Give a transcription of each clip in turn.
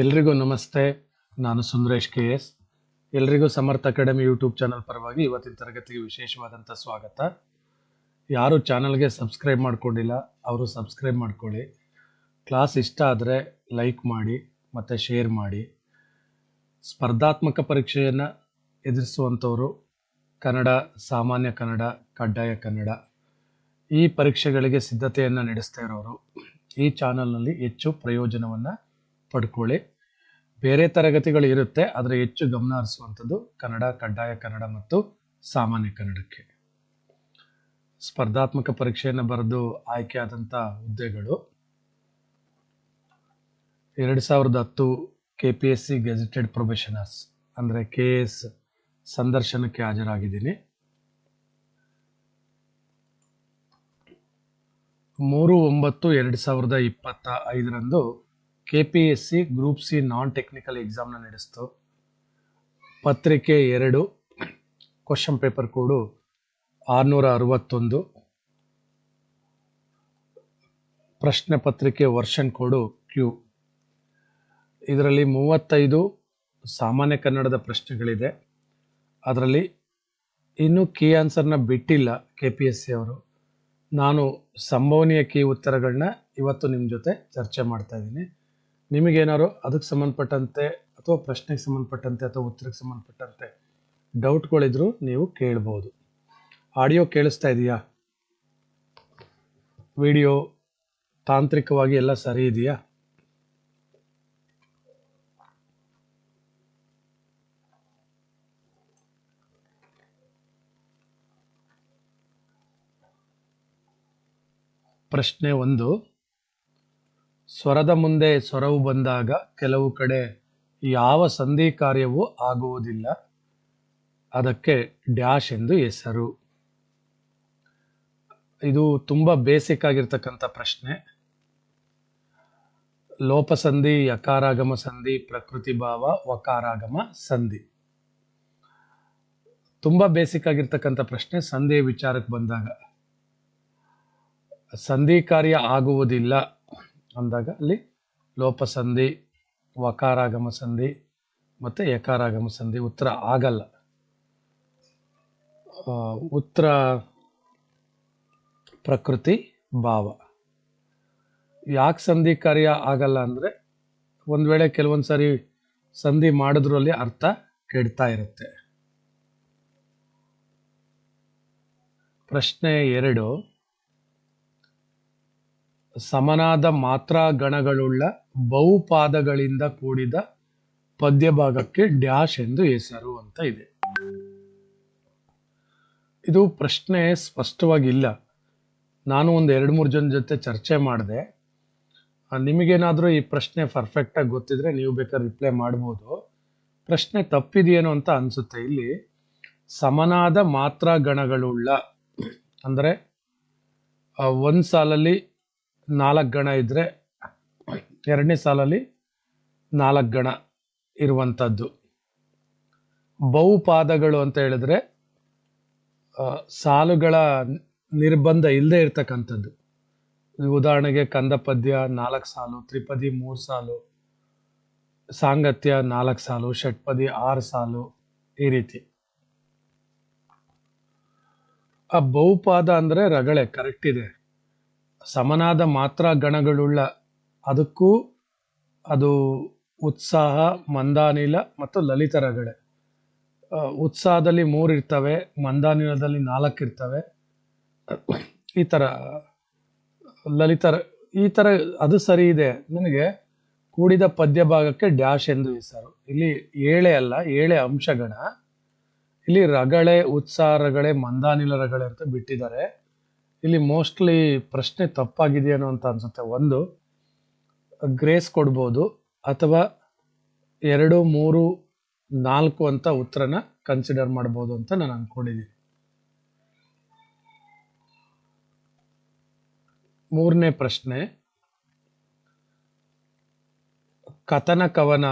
ಎಲ್ರಿಗೂ ನಮಸ್ತೆ. ನಾನು ಸುಂದರೇಶ್ ಕೆ ಎಸ್. ಎಲ್ರಿಗೂ ಸಮರ್ಥ ಅಕಾಡೆಮಿ ಯೂಟ್ಯೂಬ್ ಚಾನಲ್ ಪರವಾಗಿ ಇವತ್ತಿನ ತರಗತಿಗೆ ವಿಶೇಷವಾದಂಥ ಸ್ವಾಗತ. ಯಾರು ಚಾನಲ್ಗೆ ಸಬ್ಸ್ಕ್ರೈಬ್ ಮಾಡ್ಕೊಂಡಿಲ್ಲ, ಅವರು ಸಬ್ಸ್ಕ್ರೈಬ್ ಮಾಡ್ಕೊಳ್ಳಿ. ಕ್ಲಾಸ್ ಇಷ್ಟ ಆದರೆ ಲೈಕ್ ಮಾಡಿ, ಮತ್ತು ಶೇರ್ ಮಾಡಿ. ಸ್ಪರ್ಧಾತ್ಮಕ ಪರೀಕ್ಷೆಯನ್ನು ಎದುರಿಸುವಂಥವರು ಕನ್ನಡ, ಸಾಮಾನ್ಯ ಕನ್ನಡ, ಕಡ್ಡಾಯ ಕನ್ನಡ, ಈ ಪರೀಕ್ಷೆಗಳಿಗೆ ಸಿದ್ಧತೆಯನ್ನು ನಡೆಸ್ತಾ ಇರೋರು ಈ ಚಾನಲ್ನಲ್ಲಿ ಹೆಚ್ಚು ಪ್ರಯೋಜನವನ್ನು ಪಡ್ಕೊಳ್ಳಿ. ಬೇರೆ ತರಗತಿಗಳು ಇರುತ್ತೆ, ಆದರೆ ಹೆಚ್ಚು ಗಮನ ಹರಿಸುವಂಥದ್ದು ಕನ್ನಡ, ಕಡ್ಡಾಯ ಕನ್ನಡ ಮತ್ತು ಸಾಮಾನ್ಯ ಕನ್ನಡಕ್ಕೆ. ಸ್ಪರ್ಧಾತ್ಮಕ ಪರೀಕ್ಷೆಯನ್ನು ಬರೆದು ಆಯ್ಕೆಯಾದಂಥ ಹುದ್ದೆಗಳು. ಎರಡು ಸಾವಿರದ ಹತ್ತು K P S C gazetted probationers ಅಂದರೆ ಕೆ ಎಸ್ ಸಂದರ್ಶನಕ್ಕೆ ಹಾಜರಾಗಿದ್ದೀನಿ. ಮೂರು ಒಂಬತ್ತು ಎರಡು ಸಾವಿರದ ಇಪ್ಪತ್ತ ಐದರಂದು K P S C group C non technical ಎಕ್ಸಾಮ್ನ ನಡೆಸ್ತು. ಪತ್ರಿಕೆ ಎರಡು ಕ್ವಶನ್ ಪೇಪರ್ ಕೋಡು ಆರುನೂರ ಅರವತ್ತೊಂದು ಪ್ರಶ್ನೆ ಪತ್ರಿಕೆ ವರ್ಷನ್ ಕೋಡು, ಕ್ಯೂ. ಇದರಲ್ಲಿ ಮೂವತ್ತೈದು ಸಾಮಾನ್ಯ ಕನ್ನಡದ ಪ್ರಶ್ನೆಗಳಿದೆ. ಅದರಲ್ಲಿ ಇನ್ನೂ ಕೀ ಆನ್ಸರ್ನ ಬಿಟ್ಟಿಲ್ಲ ಕೆ ಪಿ ಎಸ್ ಸಿ ಅವರು. ನಾನು ಸಂಭವನೀಯ ಕೀ ಉತ್ತರಗಳನ್ನ ಇವತ್ತು ನಿಮ್ಮ ಜೊತೆ ಚರ್ಚೆ ಮಾಡ್ತಾ ಇದ್ದೀನಿ. ನಿಮಗೇನಾದ್ರು ಅದಕ್ಕೆ ಸಂಬಂಧಪಟ್ಟಂತೆ ಅಥವಾ ಪ್ರಶ್ನೆಗೆ ಸಂಬಂಧಪಟ್ಟಂತೆ ಅಥವಾ ಉತ್ತರಕ್ಕೆ ಸಂಬಂಧಪಟ್ಟಂತೆ ಡೌಟ್ಗಳಿದ್ರು ನೀವು ಕೇಳ್ಬೋದು. ಆಡಿಯೋ ಕೇಳಿಸ್ತಾ ಇದೆಯಾ? ವಿಡಿಯೋ ತಾಂತ್ರಿಕವಾಗಿ ಎಲ್ಲ ಸರಿ ಇದೆಯಾ? ಪ್ರಶ್ನೆ ಒಂದು. ಸ್ವರದ ಮುಂದೆ ಸ್ವರವು ಬಂದಾಗ ಕೆಲವು ಕಡೆ ಯಾವ ಸಂಧಿ ಕಾರ್ಯವೂ ಆಗುವುದಿಲ್ಲ. ಅದಕ್ಕೆ ಡ್ಯಾಶ್ ಎಂದು ಹೆಸರು. ಇದು ತುಂಬ ಬೇಸಿಕ್ ಆಗಿರ್ತಕ್ಕಂಥ ಪ್ರಶ್ನೆ. ಲೋಪಸಂಧಿ, ಯಕಾರಾಗಮ ಸಂಧಿ, ಪ್ರಕೃತಿ ಭಾವ, ವಕಾರಾಗಮ ಸಂಧಿ. ತುಂಬ ಬೇಸಿಕ್ ಆಗಿರ್ತಕ್ಕಂಥ ಪ್ರಶ್ನೆ ಸಂಧಿಯ ವಿಚಾರಕ್ಕೆ ಬಂದಾಗ. ಸಂಧಿ ಕಾರ್ಯ ಆಗುವುದಿಲ್ಲ. ಅಂದಾಗ ಅಲ್ಲಿ ಲೋಪಸಂಧಿ, ವಕಾರಾಗಮ ಸಂಧಿ ಮತ್ತು ಯಕಾರಾಗಮ ಸಂಧಿ ಉತ್ತರ ಆಗಲ್ಲ. ಉತ್ತರ ಪ್ರಕೃತಿ ಭಾವ. ಯಾಕೆ ಸಂಧಿ ಕಾರ್ಯ ಆಗಲ್ಲ ಅಂದರೆ ಒಂದು ವೇಳೆ ಕೆಲವೊಂದು ಸಾರಿ ಸಂಧಿ ಮಾಡಿದ್ರಲ್ಲಿ ಅರ್ಥ ಕೆಡ್ತಾ ಇರುತ್ತೆ. ಪ್ರಶ್ನೆ ಎರಡು. ಸಮನಾದ ಮಾತ್ರಾ ಗಣಗಳುಳ್ಳ ಬಹುಪಾದಗಳಿಂದ ಕೂಡಿದ ಪದ್ಯಭಾಗಕ್ಕೆ ಡ್ಯಾಶ್ ಎಂದು ಹೆಸರು ಅಂತ ಇದೆ. ಇದು ಪ್ರಶ್ನೆ ಸ್ಪಷ್ಟವಾಗಿಲ್ಲ. ನಾನು ಒಂದು ಎರಡು ಮೂರು ಜನ ಜೊತೆ ಚರ್ಚೆ ಮಾಡಿದೆ. ನಿಮಗೇನಾದರೂ ಈ ಪ್ರಶ್ನೆ ಪರ್ಫೆಕ್ಟಾಗಿ ಗೊತ್ತಿದ್ರೆ ನೀವು ಬೇಕಾದ್ರೆ ರಿಪ್ಲೈ ಮಾಡ್ಬೋದು. ಪ್ರಶ್ನೆ ತಪ್ಪಿದೆಯೇನೋ ಅಂತ ಅನಿಸುತ್ತೆ. ಇಲ್ಲಿ ಸಮನಾದ ಮಾತ್ರ ಗಣಗಳುಳ್ಳ, ಅಂದರೆ ಒಂದು ಸಾಲಲ್ಲಿ ನಾಲ್ಕು ಗಣ ಇದ್ದರೆ ಎರಡನೇ ಸಾಲಲ್ಲಿ ನಾಲ್ಕು ಗಣ ಇರುವಂಥದ್ದು ಬಹುಪಾದಗಳು ಅಂತ ಹೇಳಿದ್ರೆ ಸಾಲುಗಳ ನಿರ್ಬಂಧ ಇಲ್ಲದೆ ಇರ್ತಕ್ಕಂಥದ್ದು. ಉದಾಹರಣೆಗೆ ಕಂದ ಪದ್ಯ ನಾಲ್ಕು ಸಾಲು, ತ್ರಿಪದಿ ಮೂರು ಸಾಲು, ಸಾಂಗತ್ಯ ನಾಲ್ಕು ಸಾಲು, ಷಟ್ಪದಿ ಆರು ಸಾಲು ಈ ರೀತಿ. ಆ ಬಹುಪಾದ ಅಂದರೆ ರಗಳೆ, ಕರೆಕ್ಟ್ ಇದೆ. ಸಮನಾದ ಮಾತ್ರ ಗಣಗಳುಳ್ಳ. ಅದಕ್ಕೂ ಅದು ಉತ್ಸಾಹ ಮಂದಾನಿಲ ಮತ್ತು ಲಲಿತ ರಗಳೆ ಆ, ಉತ್ಸಾಹದಲ್ಲಿ ಮೂರು ಇರ್ತವೆ ಮಂದಾನಿಲದಲ್ಲಿ ನಾಲ್ಕು ಇರ್ತವೆ. ಈ ಥರ ಲಲಿತ ರ- ಈ ಥರ ಅದು ಸರಿ ಇದೆ. ನನಗೆ ಕೂಡಿದ ಪದ್ಯ ಭಾಗಕ್ಕೆ ಡ್ಯಾಶ್ ಎಂದು ಹೆಸರು. ಇಲ್ಲಿ ಏಳೆ ಅಲ್ಲ ಏಳೆ ಅಂಶಗಣ. ಇಲ್ಲಿ ರಗಳೆ ಉತ್ಸಾಹ ರಗಳೆ ಮಂದಾನಿಲ ರಗಳೆ ಅಂತ ಬಿಟ್ಟಿದ್ದಾರೆ. ಇಲ್ಲಿ ಮೋಸ್ಟ್ಲಿ ಪ್ರಶ್ನೆ ತಪ್ಪಾಗಿದೆಯೇನೋ ಅಂತ ಅನ್ಸುತ್ತೆ. ಒಂದು ಗ್ರೇಸ್ ಕೊಡ್ಬೋದು ಅಥವಾ ಎರಡು, ಮೂರು, ನಾಲ್ಕು ಅಂತ ಉತ್ತರನ ಕನ್ಸಿಡರ್ ಮಾಡ್ಬೋದು ಅಂತ ನಾನು ಅನ್ಕೊಂಡಿದ್ದೀನಿ ಮೂರನೇ ಪ್ರಶ್ನೆ, ಕಥನ ಕವನ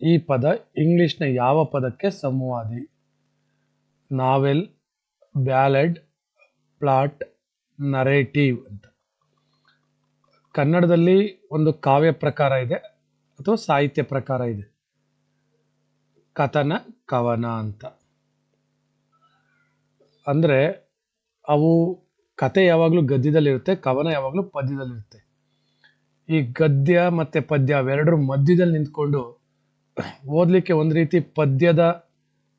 ಈ ಪದ ಇಂಗ್ಲಿಷ್ನ ಯಾವ ಪದಕ್ಕೆ ಸಮವಾದಿ? ನಾವೆಲ್, ಬ್ಯಾಲೆಡ್, ಪ್ಲಾಟ್ ನರೇಟಿವ್ ಅಂತ. ಕನ್ನಡದಲ್ಲಿ ಒಂದು ಕಾವ್ಯ ಪ್ರಕಾರ ಇದೆ, ಅಥವಾ ಸಾಹಿತ್ಯ ಪ್ರಕಾರ ಇದೆ. ಕಥನ, ಕವನ ಅಂತ. ಅಂದ್ರೆ ಅವು ಕತೆ ಯಾವಾಗಲೂ ಗದ್ಯದಲ್ಲಿರುತ್ತೆ, ಕವನ ಯಾವಾಗಲೂ ಪದ್ಯದಲ್ಲಿರುತ್ತೆ. ಈ ಗದ್ಯ ಮತ್ತೆ ಪದ್ಯ ಅವೆರಡರ ಮಧ್ಯದಲ್ಲಿ ನಿಂತ್ಕೊಂಡು ಓದಲಿಕ್ಕೆ ಒಂದು ರೀತಿ ಪದ್ಯದ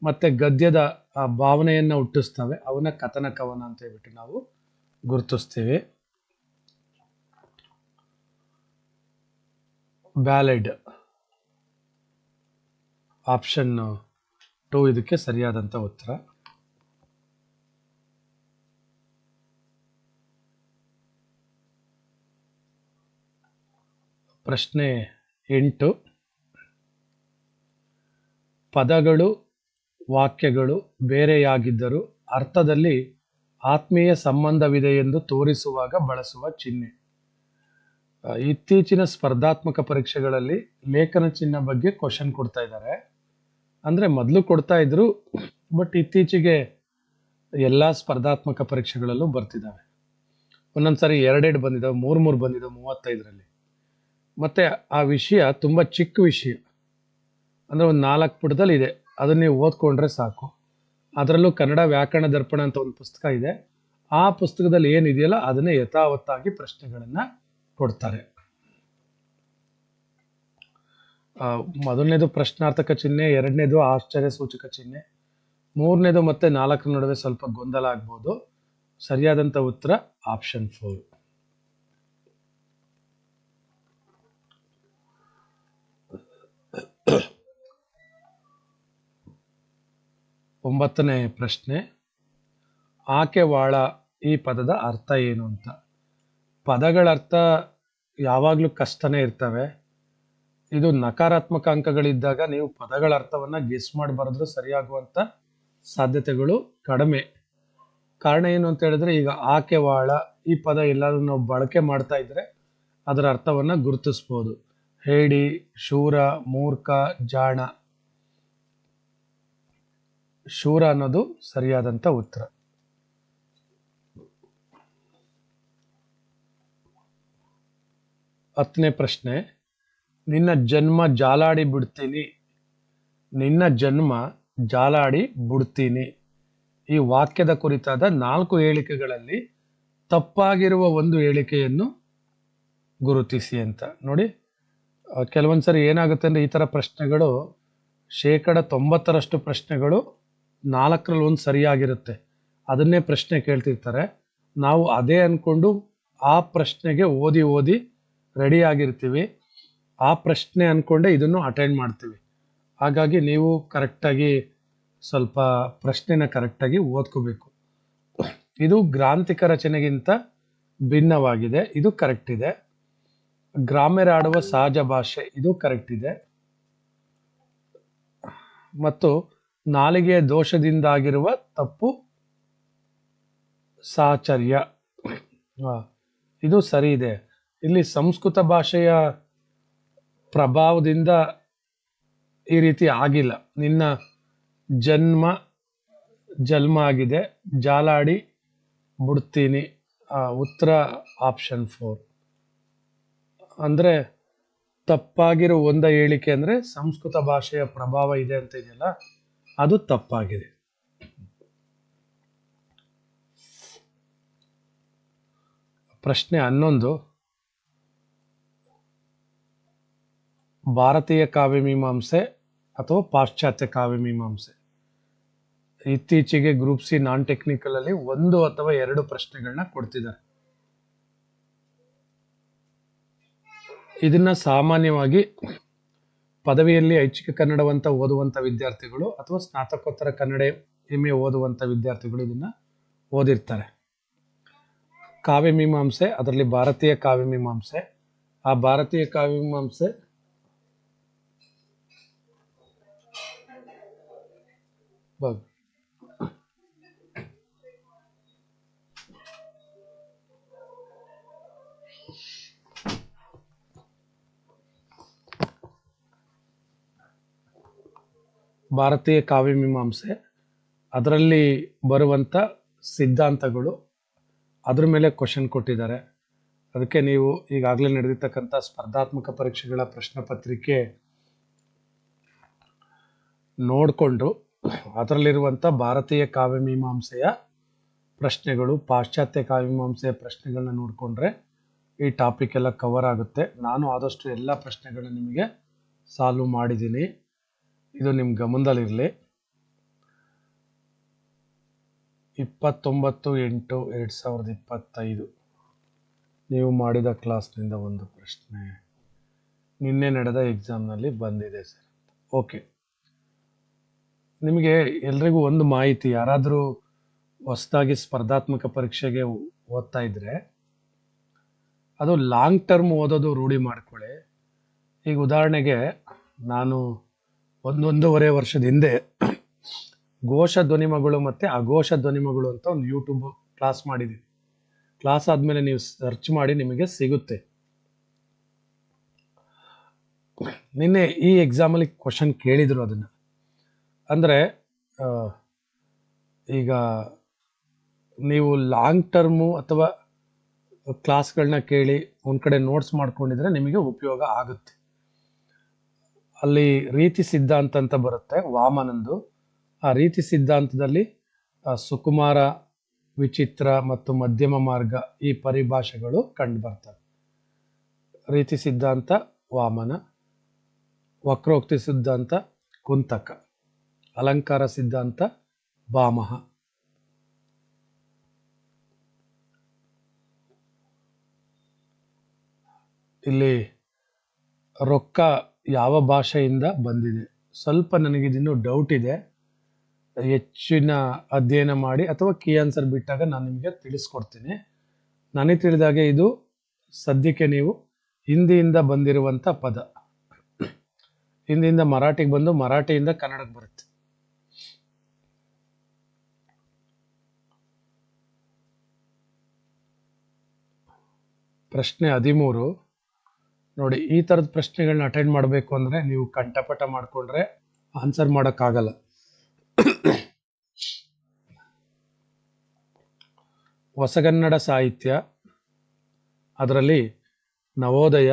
ಮತ್ತೆ ಗದ್ಯದ ಆ ಭಾವನೆಯನ್ನ ಹುಟ್ಟಿಸ್ತವೆ. ಅವನ್ನ ಕಥನ, ಕವನ ಅಂತ ಹೇಳ್ಬಿಟ್ಟು ನಾವು ಗುರುತಿಸ್ತೀವಿ. ವ್ಯಾಲಿಡ್ ಆಪ್ಷನ್ ಟು ಇದಕ್ಕೆ ಸರಿಯಾದಂಥ ಉತ್ತರ. ಪ್ರಶ್ನೆ ಎಂಟು. ಪದಗಳು ವಾಕ್ಯಗಳು ಬೇರೆಯಾಗಿದ್ದರೂ ಅರ್ಥದಲ್ಲಿ ಆತ್ಮೀಯ ಸಂಬಂಧವಿದೆ ಎಂದು ತೋರಿಸುವಾಗ ಬಳಸುವ ಚಿಹ್ನೆ. ಇತ್ತೀಚಿನ ಸ್ಪರ್ಧಾತ್ಮಕ ಪರೀಕ್ಷೆಗಳಲ್ಲಿ ಲೇಖನ ಚಿಹ್ನ ಬಗ್ಗೆ ಕ್ವಶನ್ ಕೊಡ್ತಾ ಇದ್ದಾರೆ. ಅಂದ್ರೆ ಮೊದಲು ಕೊಡ್ತಾ ಇದ್ರು ಬಟ್ ಇತ್ತೀಚೆಗೆ ಎಲ್ಲ ಸ್ಪರ್ಧಾತ್ಮಕ ಪರೀಕ್ಷೆಗಳಲ್ಲೂ ಬರ್ತಿದ್ದಾವೆ. ಒಂದೊಂದ್ಸರಿ ಎರಡೆರಡು ಬಂದಿದ್ದಾವೆ ಮೂರು ಮೂರು ಬಂದಿದ್ದಾವೆ ಮೂವತ್ತೈದರಲ್ಲಿ. ಮತ್ತೆ ಆ ವಿಷಯ ತುಂಬಾ ಚಿಕ್ಕ ವಿಷಯ. ಅಂದ್ರೆ ಒಂದು ನಾಲ್ಕು ಪುಟದಲ್ಲಿ ಇದೆ. ಅದನ್ನ ನೀವು ಓದ್ಕೊಂಡ್ರೆ ಸಾಕು. ಅದರಲ್ಲೂ ಕನ್ನಡ ವ್ಯಾಕರಣ ದರ್ಪಣ ಅಂತ ಒಂದು ಪುಸ್ತಕ ಇದೆ. ಆ ಪುಸ್ತಕದಲ್ಲಿ ಏನಿದೆಯಲ್ಲ ಅದನ್ನೇ ಯಥಾವತ್ತಾಗಿ ಪ್ರಶ್ನೆಗಳನ್ನು ಕೊಡ್ತಾರೆ. ಮೊದಲನೇದು ಪ್ರಶ್ನಾರ್ಥಕ ಚಿಹ್ನೆ, ಎರಡನೇದು ಆಶ್ಚರ್ಯ ಸೂಚಕ ಚಿಹ್ನೆ, ಮೂರನೇದು ಮತ್ತೆ ನಾಲ್ಕರ ನಡುವೆ ಸ್ವಲ್ಪ ಗೊಂದಲ ಆಗ್ಬೋದು. ಸರಿಯಾದಂತ ಉತ್ತರ ಆಪ್ಷನ್ ಫೋರ್. ಒಂಬತ್ತನೇ ಪ್ರಶ್ನೆ ಆಕೆವಾಳ ಈ ಪದದ ಅರ್ಥ ಏನು ಅಂತ. ಪದಗಳ ಅರ್ಥ ಯಾವಾಗಲೂ ಕಷ್ಟನೇ ಇರ್ತವೆ. ಇದು ನಕಾರಾತ್ಮಕ ಅಂಕಗಳಿದ್ದಾಗ ನೀವು ಪದಗಳ ಅರ್ಥವನ್ನ ಗೆಸ್ ಮಾಡಿ ಬರೆದ್ರು ಸರಿಯಾಗುವಂತ ಸಾಧ್ಯತೆಗಳು ಕಡಿಮೆ. ಕಾರಣ ಏನು ಅಂತ ಹೇಳಿದ್ರೆ, ಈಗ ಆಕೆವಾಳ ಈ ಪದ ಎಲ್ಲಾದ್ರೂ ನಾವು ಬಳಕೆ ಮಾಡ್ತಾ ಇದ್ರೆ ಅದರ ಅರ್ಥವನ್ನ ಗುರುತಿಸ್ಬೋದು. ಹೇಡಿ ಶೂರ, ಮೂರ್ಖ, ಜಾಣ. ಶೂರ ಅನ್ನೋದು ಸರಿಯಾದಂತ ಉತ್ತರ. ಹತ್ತನೇ ಪ್ರಶ್ನೆ, ನಿನ್ನ ಜನ್ಮ ಜಾಲಾಡಿ ಬಿಡ್ತೀನಿ. ನಿನ್ನ ಜನ್ಮ ಜಾಲಾಡಿ ಬಿಡ್ತೀನಿ. ಈ ವಾಕ್ಯದ ಕುರಿತಾದ ನಾಲ್ಕು ಹೇಳಿಕೆಗಳಲ್ಲಿ ತಪ್ಪಾಗಿರುವ ಒಂದು ಹೇಳಿಕೆಯನ್ನು ಗುರುತಿಸಿ ಅಂತ. ನೋಡಿ ಕೆಲವೊಂದು ಕೆಲವೊಂದ್ಸರಿ ಏನಾಗುತ್ತೆ ಅಂದ್ರೆ ಈ ತರ ಪ್ರಶ್ನೆಗಳು ಶೇಕಡ ತೊಂಬತ್ತರಷ್ಟು ಪ್ರಶ್ನೆಗಳು ನಾಲ್ಕರಲ್ಲಿ ಒಂದು ಸರಿಯಾಗಿರುತ್ತೆ. ಅದನ್ನೇ ಪ್ರಶ್ನೆ ಕೇಳ್ತಿರ್ತಾರೆ. ನಾವು ಅದೇ ಅಂದ್ಕೊಂಡು ಆ ಪ್ರಶ್ನೆಗೆ ಓದಿ ಓದಿ ರೆಡಿಯಾಗಿರ್ತೀವಿ ಆ ಪ್ರಶ್ನೆ ಅಂದ್ಕೊಂಡೇ ಇದನ್ನು ಅಟೆಂಡ್ ಮಾಡ್ತೀವಿ. ಹಾಗಾಗಿ ನೀವು ಕರೆಕ್ಟಾಗಿ ಸ್ವಲ್ಪ ಪ್ರಶ್ನೆನ ಕರೆಕ್ಟಾಗಿ ಓದ್ಕೋಬೇಕು. ಇದು ಗ್ರಾಂಥಿಕ ರಚನೆಗಿಂತ ಭಿನ್ನವಾಗಿದೆ. ಇದು ಕರೆಕ್ಟ್ ಇದೆ. ಗ್ರಾಮ್ಯರ ಆಡುವ ಸಹಜ ಭಾಷೆ, ಇದು ಕರೆಕ್ಟ್ ಇದೆ. ಮತ್ತು ನಾಲಿಗೆಯ ದೋಷದಿಂದಾಗಿರುವ ತಪ್ಪು ಸಾಚರ್ಯ. ಇದು ಸರಿ ಇದೆ. ಇಲ್ಲಿ ಸಂಸ್ಕೃತ ಭಾಷೆಯ ಪ್ರಭಾವದಿಂದ ಈ ರೀತಿ ಆಗಿಲ್ಲ. ನಿನ್ನ ಜನ್ಮ ಜನ್ಮ ಆಗಿದೆ. ಜಾಲಾಡಿ ಬಿಡ್ತೀನಿ. ಉತ್ತರ ಆಪ್ಷನ್ ಫೋರ್ ಅಂದರೆ ತಪ್ಪಾಗಿರೋ ಒಂದ ಹೇಳಿಕೆ ಅಂದರೆ ಸಂಸ್ಕೃತ ಭಾಷೆಯ ಪ್ರಭಾವ ಇದೆ ಅಂತ ಇದೆಯಲ್ಲ? ಅದು ತಪ್ಪಾಗಿದೆ. ಪ್ರಶ್ನೆ ಹನ್ನೊಂದು. ಭಾರತೀಯ ಕಾವ್ಯಮೀಮಾಂಸೆ ಅಥವಾ ಪಾಶ್ಚಾತ್ಯ ಕಾವ್ಯಮೀಮಾಂಸೆ ಇತ್ತೀಚೆಗೆ ಗ್ರೂಪ್ ಸಿ ನಾನ್ ಟೆಕ್ನಿಕಲ್ ಅಲ್ಲಿ ಒಂದು ಅಥವಾ ಎರಡು ಪ್ರಶ್ನೆಗಳನ್ನ ಕೊಡ್ತಿದ್ದಾರೆ. ಇದನ್ನ ಸಾಮಾನ್ಯವಾಗಿ ಪದವಿಯಲ್ಲಿ ಐಚ್ಛಿಕ ಕನ್ನಡವಂತ ಓದುವಂತ ವಿದ್ಯಾರ್ಥಿಗಳು ಅಥವಾ ಸ್ನಾತಕೋತ್ತರ ಕನ್ನಡ ಎಂ ಎ ಓದುವಂತ ವಿದ್ಯಾರ್ಥಿಗಳು ಇದನ್ನ ಓದಿರ್ತಾರೆ. ಕಾವ್ಯಮೀಮಾಂಸೆ ಅದರಲ್ಲಿ ಭಾರತೀಯ ಕಾವ್ಯಮೀಮಾಂಸೆ ಆ ಭಾರತೀಯ ಕಾವ್ಯಮೀಮಾಂಸೆ ಬಗ್- ಭಾರತೀಯ ಕಾವ್ಯಮೀಮಾಂಸೆ ಅದರಲ್ಲಿ ಬರುವಂಥ ಸಿದ್ಧಾಂತಗಳು ಅದ್ರ ಮೇಲೆ ಕ್ವಶನ್ ಕೊಟ್ಟಿದ್ದಾರೆ. ಅದಕ್ಕೆ ನೀವು ಈಗಾಗಲೇ ನಡೆದಿರ್ತಕ್ಕಂಥ ಸ್ಪರ್ಧಾತ್ಮಕ ಪರೀಕ್ಷೆಗಳ ಪ್ರಶ್ನೆ ಪತ್ರಿಕೆ ನೋಡಿಕೊಂಡು ಅದರಲ್ಲಿರುವಂಥ ಭಾರತೀಯ ಕಾವ್ಯಮೀಮಾಂಸೆಯ ಪ್ರಶ್ನೆಗಳು, ಪಾಶ್ಚಾತ್ಯ ಕಾವ್ಯಮೀಮಾಂಸೆಯ ಪ್ರಶ್ನೆಗಳನ್ನ ನೋಡಿಕೊಂಡ್ರೆ ಈ ಟಾಪಿಕ್ ಎಲ್ಲ ಕವರ್ ಆಗುತ್ತೆ. ನಾನು ಆದಷ್ಟು ಎಲ್ಲ ಪ್ರಶ್ನೆಗಳನ್ನ ನಿಮಗೆ ಸಾಲ್ವ್ ಮಾಡಿದ್ದೀನಿ. ಇದು ನಿಮ್ಮ ಗಮನದಲ್ಲಿರಲಿ ಇಪ್ಪತ್ತೊಂಬತ್ತು ಎಂಟು ಎರಡು ಸಾವಿರದ ಇಪ್ಪತ್ತೈದು. ನೀವು ಮಾಡಿದ ಕ್ಲಾಸ್ನಿಂದ ಒಂದು ಪ್ರಶ್ನೆ. ನಿನ್ನೆ ನಡೆದ ಎಕ್ಸಾಮ್ನಲ್ಲಿ ಬಂದಿದೆ ಸರ್. ಓಕೆ. ನಿಮಗೆ ಎಲ್ರಿಗೂ ಒಂದು ಮಾಹಿತಿ. ಯಾರಾದರೂ ಹೊಸದಾಗಿ ಸ್ಪರ್ಧಾತ್ಮಕ ಪರೀಕ್ಷೆಗೆ ಓದ್ತಾ ಇದ್ರೆ, ಅದು ಲಾಂಗ್ ಟರ್ಮ್ ಓದೋದು ರೂಢಿ ಮಾಡ್ಕೊಳ್ಳಿ. ಈಗ ಉದಾಹರಣೆಗೆ ನಾನು ಒಂದೊಂದೂವರೆ ವರ್ಷದ ಹಿಂದೆ ಘೋಷ ಧ್ವನಿಮಗಳು ಮತ್ತು ಅಘೋಷ ಧ್ವನಿಮಗಳು ಅಂತ ಒಂದು ಯೂಟ್ಯೂಬ್ ಕ್ಲಾಸ್ ಮಾಡಿದ್ದೀನಿ ಕ್ಲಾಸ್ ಆದಮೇಲೆ ನೀವು ಸರ್ಚ್ ಮಾಡಿ ನಿಮಗೆ ಸಿಗುತ್ತೆ. ನಿನ್ನೆ ಈ ಎಕ್ಸಾಮಲ್ಲಿ ಕ್ವಶನ್ ಕೇಳಿದರು ಅದನ್ನು. ಅಂದರೆ ಈಗ ನೀವು ಲಾಂಗ್ ಟರ್ಮು ಅಥವಾ ಕ್ಲಾಸ್ಗಳನ್ನ ಕೇಳಿ ಒಂದು ಕಡೆ ನೋಟ್ಸ್ ಮಾಡ್ಕೊಂಡಿದ್ರೆ ನಿಮಗೆ ಉಪಯೋಗ ಆಗುತ್ತೆ. ಅಲ್ಲಿ ರೀತಿ ಸಿದ್ಧಾಂತ ಅಂತ ಬರುತ್ತೆ, ವಾಮನಂದು. ಆ ರೀತಿ ಸಿದ್ಧಾಂತದಲ್ಲಿ ಸುಕುಮಾರ, ವಿಚಿತ್ರ ಮತ್ತು ಮಧ್ಯಮ ಮಾರ್ಗ ಈ ಪರಿಭಾಷೆಗಳು ಕಂಡು ಬರ್ತವೆ. ರೀತಿ ಸಿದ್ಧಾಂತ, ವಾಮನ. ವಕ್ರೋಕ್ತಿ ಸಿದ್ಧಾಂತ, ಕುಂತಕ. ಅಲಂಕಾರ ಸಿದ್ಧಾಂತ ಭಾಮಹ ಇಲ್ಲಿ ರೊಕ್ಕ ಯಾವ ಭಾಷೆಯಿಂದ ಬಂದಿದೆ. ಸ್ವಲ್ಪ ನನಗಿದಿನ್ನೂ ಡೌಟ್ ಇದೆ. ಹೆಚ್ಚಿನ ಅಧ್ಯಯನ ಮಾಡಿ ಅಥವಾ ಕೀ ಆನ್ಸರ್ ಬಿಟ್ಟಾಗ ನಾನು ನಿಮಗೆ ತಿಳಿಸ್ಕೊಡ್ತೀನಿ. ನನಗೆ ತಿಳಿದಾಗೆ ಇದು ಸದ್ಯಕ್ಕೆ ನೀವು ಹಿಂದಿಯಿಂದ ಬಂದಿರುವಂಥ ಪದ. ಹಿಂದಿಯಿಂದ ಮರಾಠಿಗೆ ಬಂದು ಮರಾಠಿಯಿಂದ ಕನ್ನಡಕ್ಕೆ ಬರುತ್ತೆ. ಪ್ರಶ್ನೆ ಹದಿಮೂರು. ನೋಡಿ, ಈ ಥರದ ಪ್ರಶ್ನೆಗಳನ್ನ ಅಟೆಂಡ್ ಮಾಡಬೇಕು ಅಂದರೆ ನೀವು ಕಂಠಪಟ ಮಾಡಿಕೊಂಡ್ರೆ ಆನ್ಸರ್ ಮಾಡೋಕ್ಕಾಗಲ್ಲ. ಹೊಸಗನ್ನಡ ಸಾಹಿತ್ಯ, ಅದರಲ್ಲಿ ನವೋದಯ,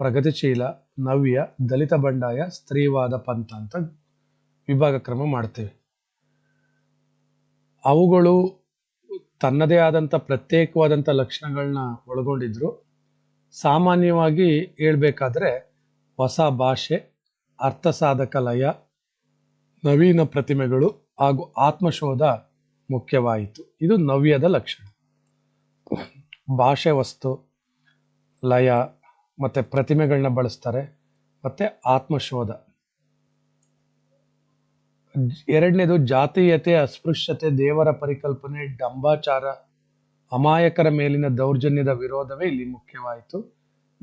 ಪ್ರಗತಿಶೀಲ, ನವ್ಯ, ದಲಿತ ಬಂಡಾಯ, ಸ್ತ್ರೀವಾದ ಪಂಥ ಅಂತ ವಿಭಾಗ ಕ್ರಮ ಮಾಡ್ತೇವೆ. ಅವುಗಳು ತನ್ನದೇ ಆದಂಥ ಪ್ರತ್ಯೇಕವಾದಂಥ ಲಕ್ಷಣಗಳನ್ನ ಒಳಗೊಂಡಿದ್ರು. ಸಾಮಾನ್ಯವಾಗಿ ಹೇಳ್ಬೇಕಾದ್ರೆ ಹೊಸ ಭಾಷೆ ಅರ್ಥಸಾಧಕ ಲಯ ನವೀನ ಪ್ರತಿಮೆಗಳು ಹಾಗೂ ಆತ್ಮಶೋಧ ಮುಖ್ಯವಾಯಿತು. ಇದು ನವ್ಯದ ಲಕ್ಷಣ. ಭಾಷೆ ವಸ್ತು, ಲಯ, ಮತ್ತೆ ಪ್ರತಿಮೆಗಳನ್ನ ಬಳಸ್ತಾರೆ, ಮತ್ತೆ ಆತ್ಮಶೋಧ. ಎರಡನೇದು ಜಾತೀಯತೆ ಅಸ್ಪೃಶ್ಯತೆ ದೇವರ ಪರಿಕಲ್ಪನೆ, ಡಂಬಾಚಾರ ಅಮಾಯಕರ ಮೇಲಿನ ದೌರ್ಜನ್ಯದ ವಿರೋಧವೇ ಇಲ್ಲಿ ಮುಖ್ಯವಾಯಿತು.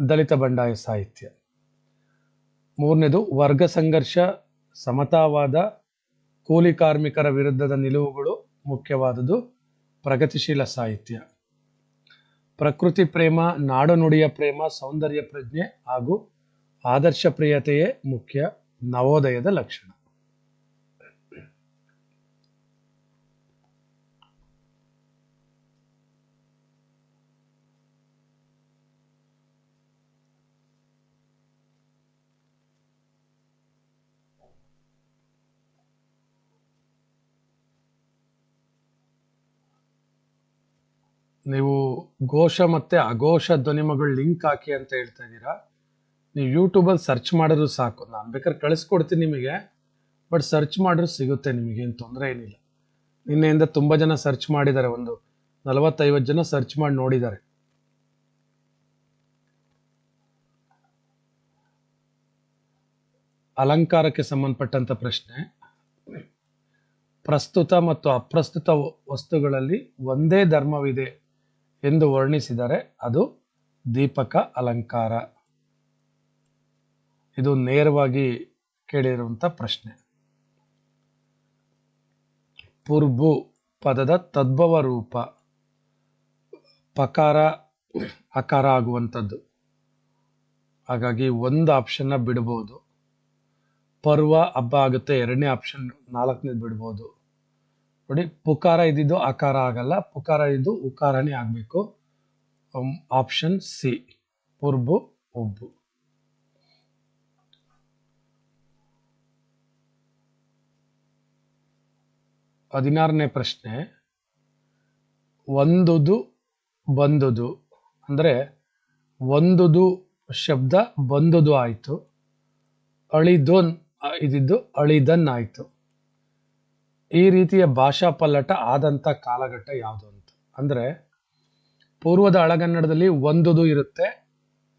ದಲಿತ ಬಂಡಾಯ ಸಾಹಿತ್ಯ. ಮೂರನೇದು, ವರ್ಗ ಸಂಘರ್ಷ, ಸಮತಾವಾದ, ಕೂಲಿ ಕಾರ್ಮಿಕರ ವಿರುದ್ಧದ ನಿಲುವುಗಳು ಮುಖ್ಯವಾದುದು. ಪ್ರಗತಿಶೀಲ ಸಾಹಿತ್ಯ. ಪ್ರಕೃತಿ ಪ್ರೇಮ, ನಾಡುನುಡಿಯ ಪ್ರೇಮ, ಸೌಂದರ್ಯ ಪ್ರಜ್ಞೆ ಹಾಗೂ ಆದರ್ಶ ಪ್ರಿಯತೆಯೇ ಮುಖ್ಯ ನವೋದಯದ ಲಕ್ಷಣ. ನೀವು ಘೋಷ ಮತ್ತು ಅಘೋಷ ಧ್ವನಿಮಗಳು ಲಿಂಕ್ ಹಾಕಿ ಅಂತ ಹೇಳ್ತಾ ಇದ್ದೀರಾ? ನೀವು ಯೂಟ್ಯೂಬಲ್ಲಿ ಸರ್ಚ್ ಮಾಡಿದ್ರು ಸಾಕು. ನಾನು ಬೇಕಾದ್ರೆ ಕಳಿಸ್ಕೊಡ್ತೀನಿ ನಿಮಗೆ. ಬಟ್ ಸರ್ಚ್ ಮಾಡಿದ್ರು ಸಿಗುತ್ತೆ ನಿಮಗೆ, ಏನು ತೊಂದರೆ ಏನಿಲ್ಲ. ನಿನ್ನೆಯಿಂದ ತುಂಬ ಜನ ಸರ್ಚ್ ಮಾಡಿದ್ದಾರೆ, ಒಂದು ನಲವತ್ತೈವತ್ತು ಜನ ಸರ್ಚ್ ಮಾಡಿ ನೋಡಿದ್ದಾರೆ. ಅಲಂಕಾರಕ್ಕೆ ಸಂಬಂಧಪಟ್ಟಂತ ಪ್ರಶ್ನೆ. ಪ್ರಸ್ತುತ ಮತ್ತು ಅಪ್ರಸ್ತುತ ವಸ್ತುಗಳಲ್ಲಿ ಒಂದೇ ಧರ್ಮವಿದೆ ಎಂದು ವರ್ಣಿಸಿದರೆ ಅದು ದೀಪಕ ಅಲಂಕಾರ. ಇದು ನೇರವಾಗಿ ಕೇಳಿರುವಂತ ಪ್ರಶ್ನೆ. ಪುರ್ಬು ಪದದ ತದ್ಭವ ರೂಪ, ಪಕಾರ, ಅಕಾರ ಆಗುವಂಥದ್ದು. ಹಾಗಾಗಿ ಒಂದು ಆಪ್ಷನ್ನ ಬಿಡ್ಬೋದು. ಪರ್ವ ಹಬ್ಬ ಆಗುತ್ತೆ, ಎರಡನೇ ಆಪ್ಷನ್ ನಾಲ್ಕನೇದು ಬಿಡ್ಬೋದು. ನೋಡಿ, ಪುಕಾರ ಇದ್ದಿದ್ದು ಆಕಾರ ಆಗಲ್ಲ. ಪುಕಾರ ಇದ್ದು ಉಕಾರನೇ ಆಗಬೇಕು. ಆಪ್ಷನ್ ಸಿ ಉರ್ಬು ಉಬ್ಬು. ಹದಿನಾರನೇ ಪ್ರಶ್ನೆ. ಒಂದುದು, ಬಂದುದು. ಅಂದರೆ, ಒಂದುದು ಶಬ್ದ ಬಂದುದು ಆಯಿತು. ಅಳಿದೊನ್ ಇದ್ದಿದ್ದು ಇದಿದ್ದು ಅಳಿದನ್ ಆಯಿತು. ಈ ರೀತಿಯ ಭಾಷಾ ಪಲ್ಲಟ ಆದಂಥ ಕಾಲಘಟ್ಟ ಯಾವುದು ಅಂತ? ಅಂದರೆ ಪೂರ್ವದ ಹಳಗನ್ನಡದಲ್ಲಿ ಒಂದುದು ಇರುತ್ತೆ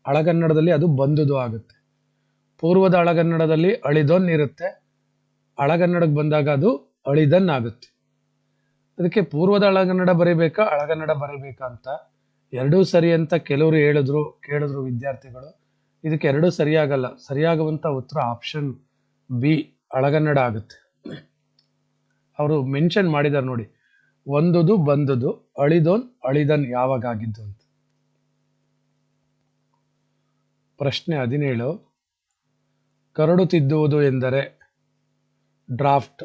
ಹಳಗನ್ನಡದಲ್ಲಿ ಅದು ಬಂದುದು ಆಗುತ್ತೆ. ಪೂರ್ವದ ಹಳಗನ್ನಡದಲ್ಲಿ ಅಳಿದೊನ್ ಇರುತ್ತೆ ಹಳಗನ್ನಡಕ್ಕೆ ಬಂದಾಗ ಅದು ಅಳಿದನ್ ಆಗುತ್ತೆ. ಅದಕ್ಕೆ ಪೂರ್ವದ ಹಳಗನ್ನಡ ಬರೀಬೇಕಾ ಹಳಗನ್ನಡ ಬರೀಬೇಕಾ ಅಂತ ಎರಡೂ ಸರಿ ಅಂತ ಕೆಲವರು ಹೇಳಿದ್ರು, ಕೇಳಿದ್ರು ವಿದ್ಯಾರ್ಥಿಗಳು. ಇದಕ್ಕೆ ಎರಡೂ ಸರಿಯಾಗಲ್ಲ. ಸರಿಯಾಗುವಂಥ ಉತ್ತರ ಆಪ್ಷನ್ ಬಿ ಹಳಗನ್ನಡ ಆಗುತ್ತೆ. ಅವರು ಮೆನ್ಷನ್ ಮಾಡಿದ್ದಾರೆ ನೋಡಿ. ಒಂದುದು ಬಂದುದು, ಅಳಿದೋನ್ ಅಳಿದನ್ ಯಾವಾಗ ಆಗಿದ್ದು ಅಂತ. ಪ್ರಶ್ನೆ ಹದಿನೇಳು. ಕರಡು ತಿದ್ದುವುದು ಎಂದರೆ ಡ್ರಾಫ್ಟ್,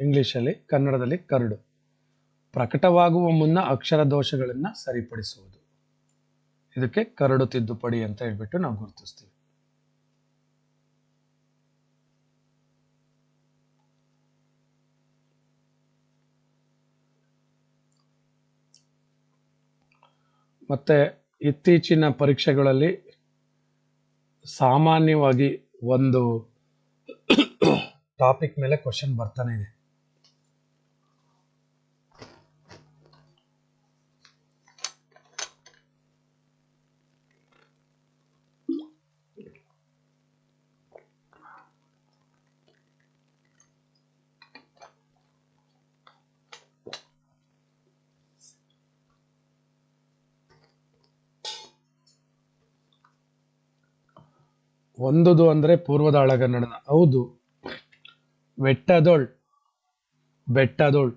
ಇಂಗ್ಲಿಷಲ್ಲಿ, ಕನ್ನಡದಲ್ಲಿ ಕರಡು. ಪ್ರಕಟವಾಗುವ ಮುನ್ನ ಅಕ್ಷರ ದೋಷಗಳನ್ನು ಸರಿಪಡಿಸುವುದು. ಇದಕ್ಕೆ ಕರಡು ತಿದ್ದುಪಡಿ ಅಂತ ಹೇಳ್ಬಿಟ್ಟು ನಾವು ಗುರುತಿಸ್ತೀವಿ. ಮತ್ತೆ ಇತ್ತೀಚಿನ ಪರೀಕ್ಷೆಗಳಲ್ಲಿ ಸಾಮಾನ್ಯವಾಗಿ ಒಂದು ಟಾಪಿಕ್ ಮೇಲೆ ಕ್ವಶನ್ ಬರ್ತಾನೆ ಇದೆ. ಒಂದುದು ಅಂದ್ರೆ ಪೂರ್ವದ ಹಳಗನ್ನಡನ ಹೌದು. ವೆಟ್ಟದೊಳ್. ಬೆಟ್ಟದೊಳ್.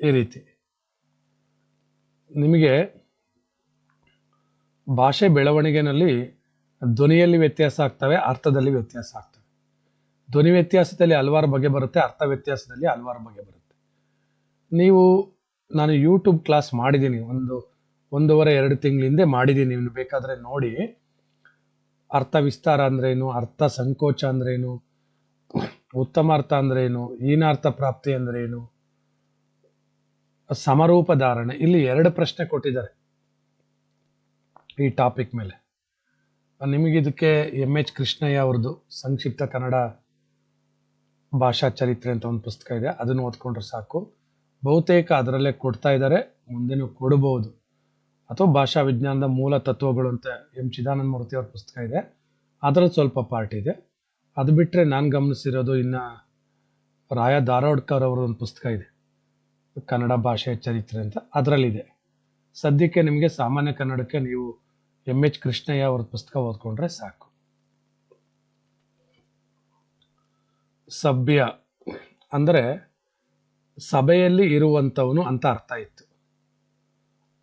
ಈ ರೀತಿ. ನಿಮಗೆ ಭಾಷೆ ಬೆಳವಣಿಗೆನಲ್ಲಿ ಧ್ವನಿಯಲ್ಲಿ ವ್ಯತ್ಯಾಸ ಆಗ್ತವೆ, ಅರ್ಥದಲ್ಲಿ ವ್ಯತ್ಯಾಸ ಆಗ್ತವೆ. ಧ್ವನಿ ವ್ಯತ್ಯಾಸದಲ್ಲಿ ಹಲವಾರು ಬಗೆ ಬರುತ್ತೆ, ಅರ್ಥ ವ್ಯತ್ಯಾಸದಲ್ಲಿ ಹಲವಾರು ಬಗೆ ಬರುತ್ತೆ. ನೀವು, ನಾನು ಯೂಟ್ಯೂಬ್ ಕ್ಲಾಸ್ ಮಾಡಿದ್ದೀನಿ, ಒಂದು, ಒಂದೂವರೆ, ಎರಡು ತಿಂಗಳಿಂದೆ ಮಾಡಿದ್ದೀನಿ ನೀವು ಬೇಕಾದರೆ ನೋಡಿ. ಅರ್ಥ ವಿಸ್ತಾರ ಅಂದ್ರೇನು? ಅರ್ಥ ಸಂಕೋಚ ಅಂದ್ರೇನು? ಉತ್ತಮ ಅರ್ಥ ಅಂದ್ರೇನು? ಹೀನಾರ್ಥ ಪ್ರಾಪ್ತಿ ಅಂದ್ರೇನು? ಸಮರೂಪ ಧಾರಣೆ. ಇಲ್ಲಿ ಎರಡು ಪ್ರಶ್ನೆ ಕೊಟ್ಟಿದ್ದಾರೆ ಈ ಟಾಪಿಕ್ ಮೇಲೆ. ನಿಮಗಿದಕ್ಕೆ ಎಂ ಎಚ್ ಕೃಷ್ಣಯ್ಯ ಅವ್ರದ್ದು ಸಂಕ್ಷಿಪ್ತ ಕನ್ನಡ ಭಾಷಾ ಚರಿತ್ರೆ ಅಂತ ಒಂದು ಪುಸ್ತಕ ಇದೆ. ಅದನ್ನು ಓದ್ಕೊಂಡ್ರೆ ಸಾಕು. ಬಹುತೇಕ ಅದರಲ್ಲೇ ಕೊಡ್ತಾ ಇದ್ದಾರೆ. ಮುಂದೆನೂ ಕೊಡಬಹುದು ಅಥವಾ ಭಾಷಾ ವಿಜ್ಞಾನದ ಮೂಲ ತತ್ವಗಳು ಅಂತ ಎಂ ಚಿದಾನಂದ ಮೂರ್ತಿ ಅವ್ರ ಪುಸ್ತಕ ಇದೆ. ಅದರಲ್ಲಿ ಸ್ವಲ್ಪ ಪಾರ್ಟ್ ಇದೆ. ಅದು ಬಿಟ್ಟರೆ ನಾನು ಗಮನಿಸಿರೋದು ಇನ್ನು ರಾಯ ಧಾರವಾಡ್ಕರ್ ಅವರ ಒಂದು ಪುಸ್ತಕ ಇದೆ. ಕನ್ನಡ ಭಾಷೆಯ ಚರಿತ್ರೆ ಅಂತ. ಅದರಲ್ಲಿದೆ. ಸದ್ಯಕ್ಕೆ ನಿಮಗೆ ಸಾಮಾನ್ಯ ಕನ್ನಡಕ್ಕೆ ನೀವು ಎಂ ಎಚ್ ಕೃಷ್ಣಯ್ಯ ಅವ್ರ ಪುಸ್ತಕ ಓದ್ಕೊಂಡ್ರೆ ಸಾಕು. ಸಭ್ಯ ಅಂದರೆ ಸಭೆಯಲ್ಲಿ ಇರುವಂಥವನು ಅಂತ ಅರ್ಥ ಇತ್ತು.